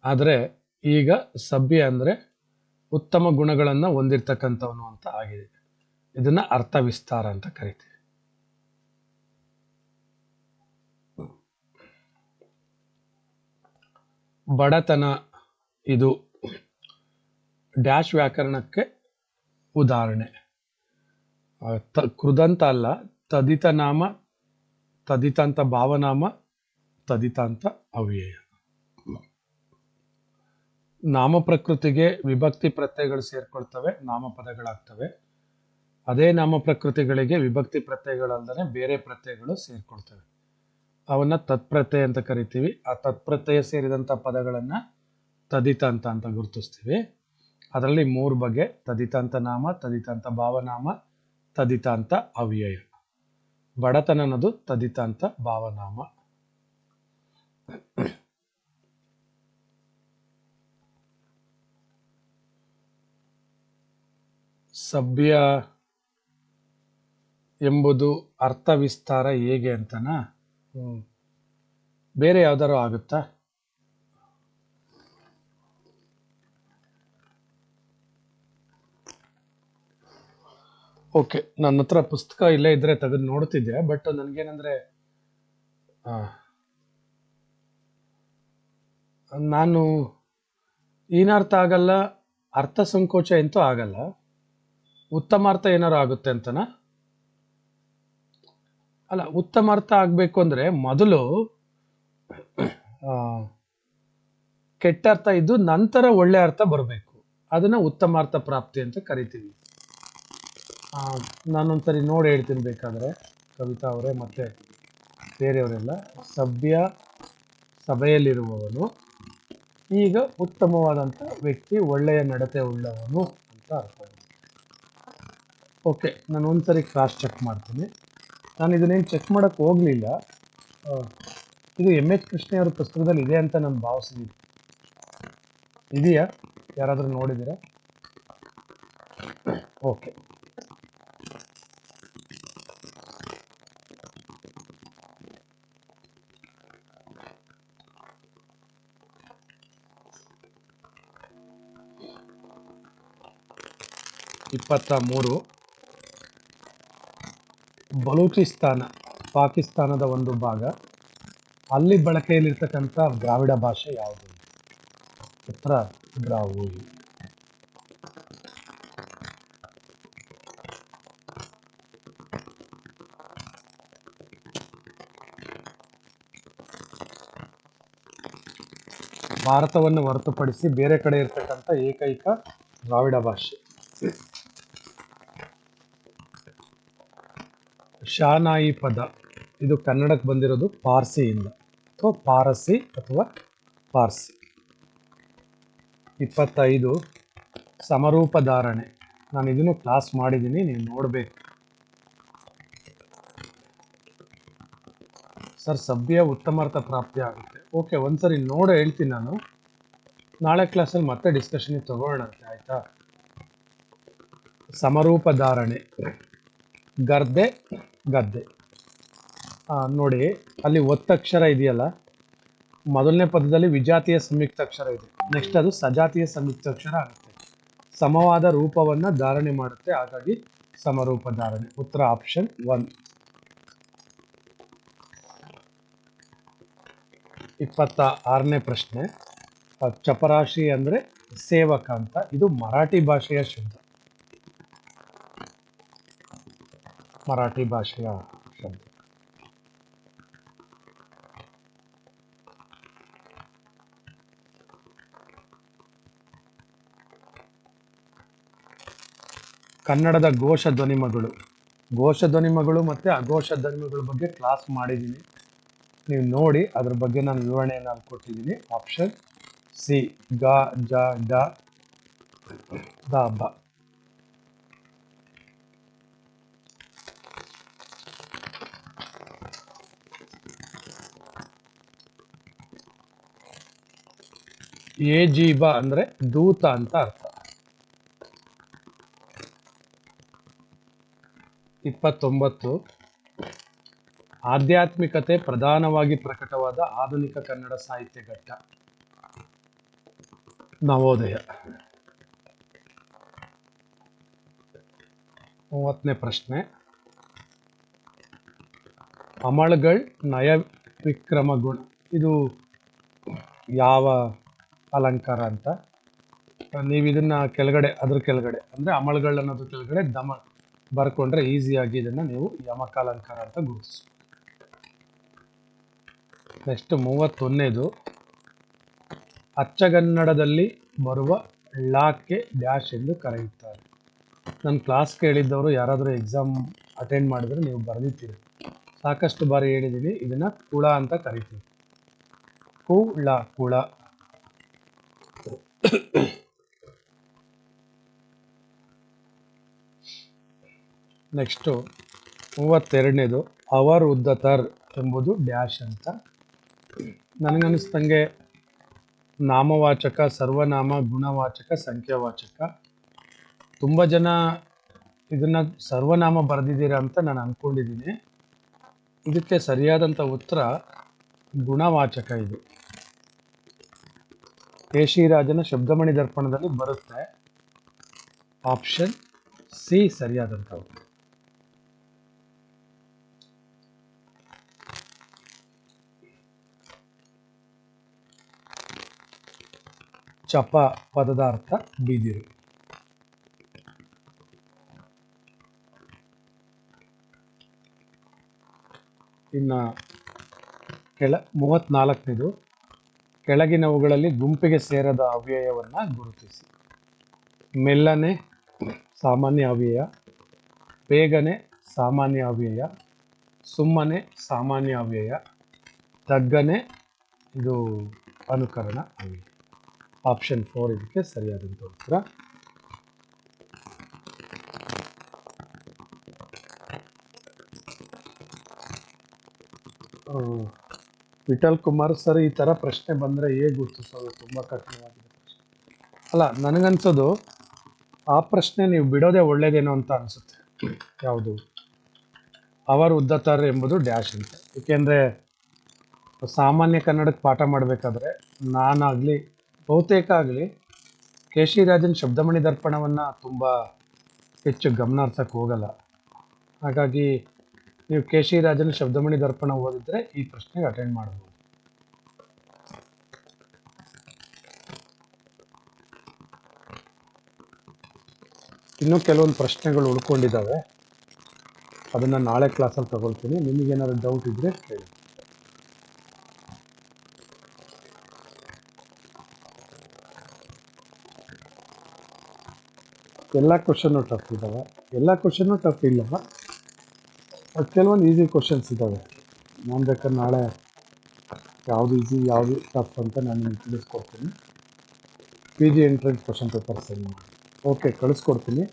ಆದರೆ ಈಗ ಸಭ್ಯ ಅಂದರೆ ಉತ್ತಮ ಗುಣಗಳನ್ನು ಹೊಂದಿರತಕ್ಕಂಥವನು ಅಂತ ಆಗಿದೆ. ಇದನ್ನ ಅರ್ಥ ವಿಸ್ತಾರ ಅಂತ ಕರಿತೀವಿ. ಬಡತನ ಇದು ಡ್ಯಾಶ್ ವ್ಯಾಕರಣಕ್ಕೆ ಉದಾಹರಣೆ. ತ- ಕೃದಂತ ಅಲ್ಲ, ತದಿತ ನಾಮ ತದಿತಾಂತ ಭಾವನಾಮ ತದಿತಾಂತ ಅವ್ಯಯ. ನಾಮ ಪ್ರಕೃತಿಗೆ ವಿಭಕ್ತಿ ಪ್ರತ್ಯಯಗಳು ಸೇರ್ಕೊಳ್ತವೆ, ನಾಮಪದಗಳಾಗ್ತವೆ. ಅದೇ ನಾಮ ಪ್ರಕೃತಿಗಳಿಗೆ ವಿಭಕ್ತಿ ಪ್ರತ್ಯಯಗಳಲ್ಲದೆ ಬೇರೆ ಪ್ರತ್ಯಯಗಳು ಸೇರ್ಕೊಳ್ತವೆ. ಅವನ್ನ ತತ್ಪ್ರತ್ಯಯ ಅಂತ ಕರಿತೀವಿ. ಆ ತತ್ಪ್ರತ್ಯಯ ಸೇರಿದಂಥ ಪದಗಳನ್ನ ತದಿತಾಂತ ಅಂತ ಗುರುತಿಸ್ತೀವಿ. ಅದರಲ್ಲಿ ಮೂರು ಬಗೆ, ತದಿತಾಂತ ನಾಮ, ತದಿತಾಂತ ಭಾವನಾಮ, ತದಿತಾಂತ ಅವ್ಯಯ. ಬಡತನ ಅನ್ನೋದು ತದಿತಾಂತ ಭಾವನಾಮ. ಸಭ್ಯ ಎಂಬುದು ಅರ್ಥ ವಿಸ್ತಾರ ಹೇಗೆ ಅಂತನಾ. ಬೇರೆ ಯಾವ್ದಾರು ಆಗುತ್ತಾ? ಓಕೆ ನನ್ನ ಹತ್ರ ಪುಸ್ತಕ ಇಲ್ಲೇ ಇದ್ರೆ ತೆಗೆದು ನೋಡ್ತಿದ್ದೆ ಬಟ್ ನನಗೇನಂದ್ರೆ ನಾನು ಏನರ್ಥ ಆಗಲ್ಲ ಅರ್ಥ ಸಂಕೋಚ ಎಂತೂ ಆಗಲ್ಲ. ಉತ್ತಮಾರ್ಥ ಏನಾರು ಆಗುತ್ತೆ ಅಂತನ? ಅಲ್ಲ, ಉತ್ತಮಾರ್ಥ ಆಗ್ಬೇಕು ಅಂದ್ರೆ ಮೊದಲು ಕೆಟ್ಟ ಅರ್ಥ ಇದ್ದು ನಂತರ ಒಳ್ಳೆ ಅರ್ಥ ಬರಬೇಕು. ಅದನ್ನ ಉತ್ತಮಾರ್ಥ ಪ್ರಾಪ್ತಿ ಅಂತ ಕರಿತೀವಿ. ನಾನೊಂದ್ಸರಿ ನೋಡಿ ಹೇಳ್ತೀನಿ ಬೇಕಾದ್ರೆ, ಕವಿತಾ ಅವರೇ ಮತ್ತೆ ಬೇರೆಯವರೆಲ್ಲ. ಸಭ್ಯ ಸಭೆಯಲ್ಲಿರುವವನು, ಈಗ ಉತ್ತಮವಾದಂಥ ವ್ಯಕ್ತಿ, ಒಳ್ಳೆಯ ನಡತೆ ಉಳ್ಳವನು ಅಂತ ಅರ್ಥ. ಓಕೆ ನಾನು ಒಂದ್ಸರಿ ಕ್ರಾಸ್ ಚೆಕ್ ಮಾಡ್ತೀನಿ. ನಾನು ಇದನ್ನೇನು ಚೆಕ್ ಮಾಡೋಕ್ಕೆ ಹೋಗಲಿಲ್ಲ. ಇದು ಎಂ ಎಚ್ ಕೃಷ್ಣಯ್ಯವರ ಪುಸ್ತಕದಲ್ಲಿ ಇದೆ ಅಂತ ನಾನು ಭಾವಿಸಿದ್ದೀನಿ ಇದೆಯಾ? ಯಾರಾದರೂ ನೋಡಿದ್ದೀರಾ? ಓಕೆ ಇಪ್ಪತ್ತ ಮೂರು. ಬಲೂಚಿಸ್ತಾನ, ಪಾಕಿಸ್ತಾನದ ಒಂದು ಭಾಗ. ಅಲ್ಲಿ ಬಳಕೆಯಲ್ಲಿರ್ತಕ್ಕಂಥ ದ್ರಾವಿಡ ಭಾಷೆ ಯಾವುದು? ಉತ್ತರ ದ್ರಾವುಡಿ. ಭಾರತವನ್ನು ಹೊರತುಪಡಿಸಿ ಬೇರೆ ಕಡೆ ಇರ್ತಕ್ಕಂಥ ಏಕೈಕ ದ್ರಾವಿಡ ಭಾಷೆ. ಶಾನಾಯಿ ಪದ. ಇದು ಕನ್ನಡಕ್ಕೆ ಬಂದಿರೋದು ಪಾರ್ಸಿಯಿಂದ. ಅಥವಾ ಪಾರಸಿ ಅಥವಾ ಪಾರ್ಸಿ. ಇಪ್ಪತ್ತೈದು, ಸಮರೂಪ ಧಾರಣೆ. ನಾನು ಇದನ್ನು ಕ್ಲಾಸ್ ಮಾಡಿದ್ದೀನಿ, ನೀವು ನೋಡಬೇಕು. ಸರ್ ಸಭ್ಯ ಉತ್ತಮಾರ್ಥ ಪ್ರಾಪ್ತಿ ಆಗುತ್ತೆ. ಓಕೆ, ಒಂದ್ಸರಿ ನೋಡಿ ಹೇಳ್ತೀನಿ ನಾನು. ನಾಳೆ ಕ್ಲಾಸಲ್ಲಿ ಮತ್ತೆ ಡಿಸ್ಕಷನ್ ತಗೊಳ್ಳೋಣಂತೆ ಆಯಿತಾ? ಸಮರೂಪ ಧಾರಣೆ. ಗರ್ದೆ ಗದ್ದೆ. ನೋಡಿ, ಅಲ್ಲಿ ಒತ್ತಕ್ಷರ ಇದೆಯಲ್ಲ? ಮೊದಲನೇ ಪದದಲ್ಲಿ ವಿಜಾತಿಯ ಸಂಯುಕ್ತಾಕ್ಷರ ಇದೆ. ನೆಕ್ಸ್ಟ್ ಅದು ಸಜಾತಿಯ ಸಂಯುಕ್ತಾಕ್ಷರ ಆಗುತ್ತೆ. ಸಮವಾದ ರೂಪವನ್ನ ಧಾರಣೆ ಮಾಡುತ್ತೆ. ಹಾಗಾಗಿ ಸಮರೂಪ ಧಾರಣೆ. ಉತ್ತರ ಆಪ್ಷನ್ ಒನ್ ಇಪ್ಪತ್ತ ಆರನೇ ಪ್ರಶ್ನೆ. ಚಪರಾಶಿ ಅಂದ್ರೆ ಸೇವಕ ಅಂತ. ಇದು ಮರಾಠಿ ಭಾಷೆಯ ಶಬ್ದ ಮರಾಠಿ ಭಾಷೆಯ ಶಬ್ದ. ಕನ್ನಡದ ಘೋಷ ಧ್ವನಿಮಗಳು ಘೋಷ ಧ್ವನಿಮಗಳು ಮತ್ತೆ ಅಘೋಷ ಧ್ವನಿಮಗಳ ಬಗ್ಗೆ ಕ್ಲಾಸ್ ಮಾಡಿದ್ದೀನಿ. ನೀವು ನೋಡಿ ಅದ್ರ ಬಗ್ಗೆ ನಾನು ವಿವರಣೆಯನ್ನು ನಾನು ಕೊಟ್ಟಿದ್ದೀನಿ. ಆಪ್ಷನ್ ಸಿ ಗ, ಜ, ಡ, ದ, ಬ. ಏಜೀಬ ಅಂದ್ರೆ ದೂತ ಅಂತ ಅರ್ಥ. ಇಪ್ಪತ್ತೊಂಬತ್ತು. ಆಧ್ಯಾತ್ಮಿಕತೆ ಪ್ರಧಾನವಾಗಿ ಪ್ರಕಟವಾದ ಆಧುನಿಕ ಕನ್ನಡ ಸಾಹಿತ್ಯ ಘಟ್ಟ. ನವೋದಯ. ಮೂವತ್ತನೇ ಪ್ರಶ್ನೆ. ಅಮಳ್ಗಳ್ ನಯ ವಿಕ್ರಮ ಗುಣ ಇದು ಯಾವ ಅಲಂಕಾರ ಅಂತ. ನೀವು ಇದನ್ನ ಕೆಳಗಡೆ, ಅದ್ರ ಕೆಳಗಡೆ, ಅಂದ್ರೆ ಅಮಳ್ಗಳ್ ಅನ್ನೋದ್ರ ಕೆಳಗಡೆ ದಮ ಬರ್ಕೊಂಡ್ರೆ ಈಸಿಯಾಗಿ ಇದನ್ನ ನೀವು ಯಮಕಾಲಂಕಾರ ಅಂತ ಗುರುತಿಸಿ ನೆಕ್ಸ್ಟ್ ಮೂವತ್ತೊಂದನೇದು, ಅಚ್ಚಗನ್ನಡದಲ್ಲಿ ಬರುವ ಳಾಕ್ಕೆ ಡ್ಯಾಶ್ ಎಂದು ಕರೆಯುತ್ತಾರೆ. ನನ್ನ ಕ್ಲಾಸ್ ಕೇಳಿದ್ದವರು ಯಾರಾದರೂ ಎಕ್ಸಾಮ್ ಅಟೆಂಡ್ ಮಾಡಿದ್ರೆ ನೀವು ಬರೆದಿರ್ತೀರಿ ಸಾಕಷ್ಟು ಬಾರಿ ಹೇಳಿದ್ದೀನಿ ಇದನ್ನ ಕುಳ ಅಂತ ಕರಿತೀವಿ. ಕುಳ ಕುಳ. ನೆಕ್ಸ್ಟು ಮೂವತ್ತೆರಡನೇದು, ಅವರ್ ಉದ್ದತರ್ ಎಂಬುದು ಡ್ಯಾಶ್ ಅಂತ. ನನಗನ್ನಿಸ್ದಂಗೆ ನಾಮವಾಚಕ, ಸರ್ವನಾಮ, ಗುಣವಾಚಕ, ಸಂಖ್ಯಾವಾಚಕ. ತುಂಬ ಜನ ಇದನ್ನು ಸರ್ವನಾಮ ಬರೆದಿದ್ದೀರಾ ಅಂತ ನಾನು ಅಂದ್ಕೊಂಡಿದ್ದೀನಿ ಇದಕ್ಕೆ ಸರಿಯಾದಂಥ ಉತ್ತರ ಗುಣವಾಚಕ ಇದು. ಕೇಶಿರಾಜನ ಶಬ್ದಮಣಿ ದರ್ಪಣದಲ್ಲಿ ಬರುತ್ತೆ. ಆಪ್ಷನ್ ಸಿ ಸರಿಯಾದಂಥವು. ಚಪ ಪದದ ಅರ್ಥ ಬೀದಿರು. ಇನ್ನು ಕೆಳ ಮೂವತ್ನಾಲ್ಕನೇದು. ಕೆಳಗಿನವುಗಳಲ್ಲಿ ಗುಂಪಿಗೆ ಸೇರದ ಅವ್ಯಯವನ್ನು ಗುರುತಿಸಿ. ಮೆಲ್ಲನೆ ಸಾಮಾನ್ಯ ಅವ್ಯಯ ಬೇಗನೆ ಸಾಮಾನ್ಯ ಅವ್ಯಯ, ಸುಮ್ಮನೆ ಸಾಮಾನ್ಯ ಅವ್ಯಯ, ತಗ್ಗನೆ ಇದು ಅನುಕರಣ ಅವ್ಯಯ. ಆಪ್ಷನ್ ಫೋರ್ ಇದಕ್ಕೆ ಸರಿಯಾದಂಥ ಉತ್ತರ. ವಿಠಲ್ ಕುಮಾರ್ ಸರ್ ಈ ಥರ ಪ್ರಶ್ನೆ ಬಂದರೆ ಹೇಗೆ ಗುರುತಿಸೋದು? ತುಂಬ ಕಠಿಣವಾಗಿದೆ ಅಲ್ಲ, ನನಗನ್ಸೋದು, ಆ ಪ್ರಶ್ನೆ ನೀವು ಬಿಡೋದೇ ಒಳ್ಳೇದೇನೋ ಅಂತ ಅನಿಸುತ್ತೆ. ಯಾವುದು? ಅವರು ಉದ್ದತಾರ ಎಂಬುದು ಡ್ಯಾಶ್ ಅಂತ. ಏಕೆಂದರೆ, ಸಾಮಾನ್ಯ ಕನ್ನಡಕ್ಕೆ ಪಾಠ ಮಾಡಬೇಕಾದ್ರೆ ನಾನಾಗಲಿ, ಬಹುತೇಕ ಆಗಲಿ ಕೆ ರಾಜನ್ ಶಬ್ದಮಣಿ ದರ್ಪಣವನ್ನು ತುಂಬ ಹೆಚ್ಚು ಗಮನಾರ್ಥಕ್ಕೆ ಹೋಗಲ್ಲ. ಹಾಗಾಗಿ ನೀವು ಕೆ ಶಿ ರಾಜನ ಶಬ್ದಮಣಿ ದರ್ಪಣ ಓದಿದ್ರೆ ಈ ಪ್ರಶ್ನೆಗೆ ಅಟೆಂಡ್ ಮಾಡಬಹುದು. ಇನ್ನೂ ಕೆಲವೊಂದು ಪ್ರಶ್ನೆಗಳು ಉಳ್ಕೊಂಡಿದ್ದಾವೆ. ಅದನ್ನು ನಾಳೆ ಕ್ಲಾಸಲ್ಲಿ ತಗೊಳ್ತೀನಿ. ನಿಮಗೇನಾದ್ರು ಡೌಟ್ ಇದ್ದರೆ ಕೇಳಿ. ಎಲ್ಲ ಕ್ವಶನ್ನು ಟಫ್ ಇದ್ದಾವೆ ಎಲ್ಲ ಕ್ವಶನ್ನು ಟಫ್ ಇಲ್ಲ ಬಟ್ ಕೆಲವೊಂದು ಈಸಿ ಕ್ವಶನ್ಸ್ ಇದ್ದಾವೆ ನಾನು ಬೇಕಾದ್ರೆ ನಾಳೆ ಯಾವುದು ಈಸಿ ಯಾವುದು ಟಫ್ ಅಂತ ನಾನು ನಿಮ್ಗೆ ತಿಳಿಸ್ಕೊಡ್ತೀನಿ. P G entrance question paper send ಮಾಡಿ. ಓಕೆ ಕಳಿಸ್ಕೊಡ್ತೀನಿ.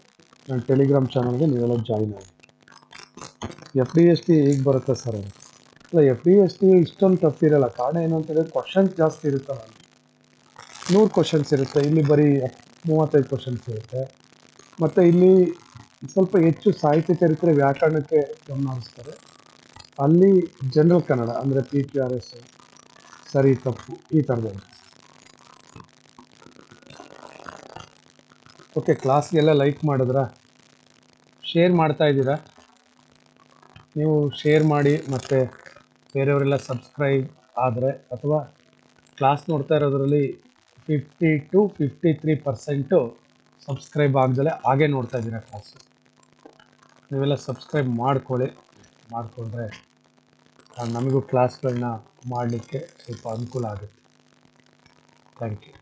ನಾನು ಟೆಲಿಗ್ರಾಮ್ ಚಾನಲ್ಗೆ ನೀವೆಲ್ಲ ಜಾಯ್ನ್ ಆಗಿ. ಎಫ್ ಡಿ ಎಸ್ ಟಿ ಈಗ ಬರುತ್ತೆ ಸರ್ ಅದು ಅಲ್ಲ ಎಫ್ ಡಿ ಎಸ್ ಟಿ ಇಷ್ಟೊಂದು ಟಫ್ ಇರಲ್ಲ. ಕಾರಣ ಏನು ಅಂತ ಕ್ವಶನ್ಸ್ ಜಾಸ್ತಿ ಇರುತ್ತಲ್ಲ. ನೂರು ಕ್ವಶನ್ಸ್ ಇರುತ್ತೆ. ಇಲ್ಲಿ ಬರೀ ಮೂವತ್ತೈದು ಕ್ವಶನ್ಸ್ ಇರುತ್ತೆ. ಮತ್ತು ಇಲ್ಲಿ ಸ್ವಲ್ಪ ಹೆಚ್ಚು ಸಾಹಿತ್ಯ ಚರಿತ್ರೆ ವ್ಯಾಕರಣಕ್ಕೆ ಗಮನ ಹರಿಸ್ತಾರೆ ಅಲ್ಲಿ ಜನರಲ್ ಕನ್ನಡ ಅಂದರೆ ಪಿ ಪಿ ಆರ್ ಎಸ್ ಸರಿ, ತಪ್ಪು, ಈ ಥರದ ಓಕೆ ಕ್ಲಾಸ್ಗೆಲ್ಲ ಲೈಕ್ ಮಾಡಿದ್ರಾ? ಶೇರ್ ಮಾಡ್ತಾ ಇದ್ದೀರಾ? ನೀವು ಶೇರ್ ಮಾಡಿ ಮತ್ತು ಬೇರೆಯವರೆಲ್ಲ ಸಬ್ಸ್ಕ್ರೈಬ್ ಆದರೆ, ಅಥವಾ ಕ್ಲಾಸ್ ನೋಡ್ತಾ ಇರೋದ್ರಲ್ಲಿ fifty to fifty three percent subscribe ಆಗ್ದಲೇ ಹಾಗೆ ನೋಡ್ತಾ ಇದ್ದೀರಾ ಕ್ಲಾಸು ನೀವೆಲ್ಲ ಸಬ್ಸ್ಕ್ರೈಬ್ ಮಾಡ್ಕೊಳ್ಳಿ. ಮಾಡಿಕೊಂಡ್ರೆ ನಮಗೂ ಕ್ಲಾಸ್ಗಳನ್ನ ಮಾಡಲಿಕ್ಕೆ ಸ್ವಲ್ಪ ಅನುಕೂಲ ಆಗುತ್ತೆ. Thank you